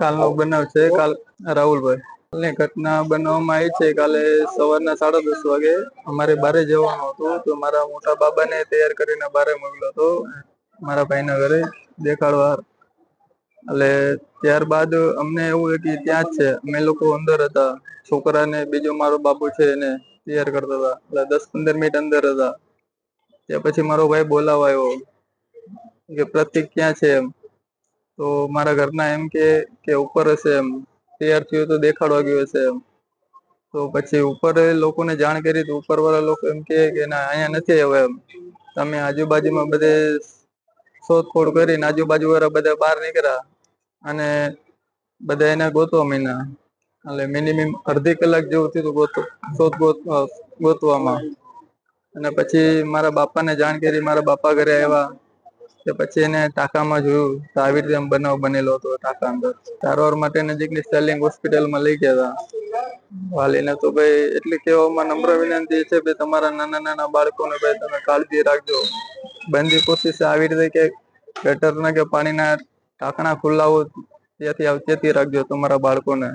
કાલનો બનાવ છે. કાલ રાહુલભાઈ. કાલની ઘટના બનાવવામાં આવી છે. કાલે સવારના સાડા દસ વાગે અમારે બારે જવાનું હતું. તો મારા મોટા બાબાને તૈયાર કરીને બારે મોકલ્યો હતો. મારા ભાઈના ઘરે દેખાડવા એટલે ત્યારબાદ અમને એવું કે ત્યાં જ છે. અમે લોકો અંદર હતા. છોકરાને બીજો મારો બાબુ છે એને તૈયાર કરતા હતા. એટલે દસ પંદર મિનિટ અંદર હતા. ત્યાં પછી મારો ભાઈ બોલાવાયો કે પ્રતિક ક્યાં છે એમ. તો મારા ઘરના એમ કે કે ઉપર હશે એમ. તૈયાર થયું તો દેખાડવા ગયું હશે એમ. તો પછી ઉપર લોકોને જાણ કરી તો ઉપરવાળા લોકો એમ કે ના, અહીંયા નથી આવ્યો એમ. તમે આજુબાજુમાં બધે શોધખોળ કરીને આજુબાજુ વાળા બધા બહાર નીકળ્યા અને બધા એને ગોતવા માંડ્યા. એટલે મિનિમમ અડધી કલાક જેવું થયું ગોત, શોધ ગોત ગોતવામાં. અને પછી મારા બાપાને જાણ કરી, મારા બાપા ઘરે આવ્યા. કે પછી એને ટાંકામાં જોયું તો આવી રીતે બનાવ બનેલો હતો ટાંકા અંદર. સારવાર માટે નજીકની સ્ટેલિંગ હોસ્પિટલમાં લઈ ગયા હતા. વાલીને તો ભાઈ એટલી કહેવામાં નમ્ર વિનંતી છે કે તમારા નાના નાના બાળકોને ભાઈ તમે કાળજી રાખજો. બંધી કોશિશ આવી રીતે કે ગટરના કે પાણીના ટાંકણા ખુલ્લા હોય, ત્યાંથી અવચેતી રાખજો તમારા બાળકોને.